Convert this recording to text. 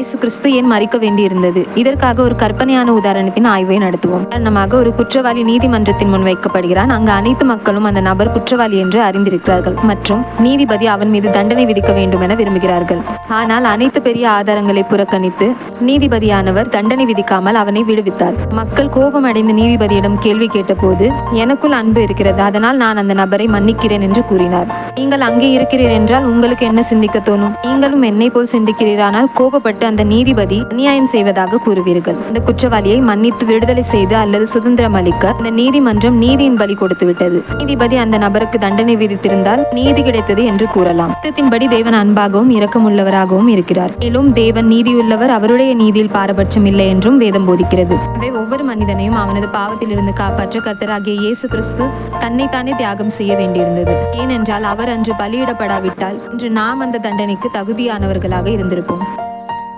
இயேசு கிறிஸ்து ஏன் மறிக்க வேண்டியிருந்தது? இதற்காக ஒரு கற்பனையான உதாரணத்தின் ஆய்வை நடத்துவோம். உதாரணமாக ஒரு குற்றவாளி நீதிமன்றத்தின் முன் வைக்கப்படுகிறான். அங்கு அனைத்து மக்களும் அந்த நபர் குற்றவாளி என்று அறிந்திருக்கிறார்கள். மற்றும் நீதிபதி அவன் மீது தண்டனை விதிக்க வேண்டும் என விரும்புகிறார்கள். ஆனால் அனைத்து பெரிய ஆதாரங்களை புறக்கணித்து நீதிபதியானவர் தண்டனை விதிக்காமல் அவனை விடுவித்தார். மக்கள் கோபமடைந்து நீதிபதியிடம் கேள்வி கேட்டபோது எனக்குள் அன்பு இருக்கிறது. அதனால் நான் அந்த நபரை மன்னிக்கிறேன் என்று கூறினார். நீங்கள் அங்கே இருக்கிறீர் என்றால் உங்களுக்கு என்ன சிந்திக்க தோணும்? நீங்களும் என்னை போல் சிந்திக்கிறீரானால் கோபப்பட்டு அந்த நீதிபதி அநியாயம் செய்வதாக கூறுவீர்கள். இந்த குற்றவாளியை மன்னித்து விடுதலை செய்து அல்லது சுதந்திரம் அளிக்க அந்த நீதிமன்றம் நீதியின் பலி கொடுத்து விட்டது. நீதிபதி அந்த நபருக்கு தண்டனை விதித்திருந்தால் நீதி கிடைத்தது என்று கூறலாம். சட்டத்தின்படி தேவன் அன்பாகவும் இரக்கமுள்ளவராகவும் இருக்கிறார். மேலும் தேவன் நீதியுள்ளவர் அவருடைய நீதியில் பாரபட்சம் இல்லை என்றும் வேதம் போதிக்கிறது. ஒவ்வொரு மனிதனையும் அவனது பாவத்திலிருந்து காப்பாற்ற கர்த்தராகிய இயேசு கிறிஸ்து தன்னைத்தானே தியாகம் செய்ய வேண்டியிருந்தது. ஏனென்றால் அவர் அன்று பலியிடப்படாவிட்டால் இன்று நாம் அந்த தண்டனைக்கு தகுதியானவர்களாக இருந்திருப்போம்.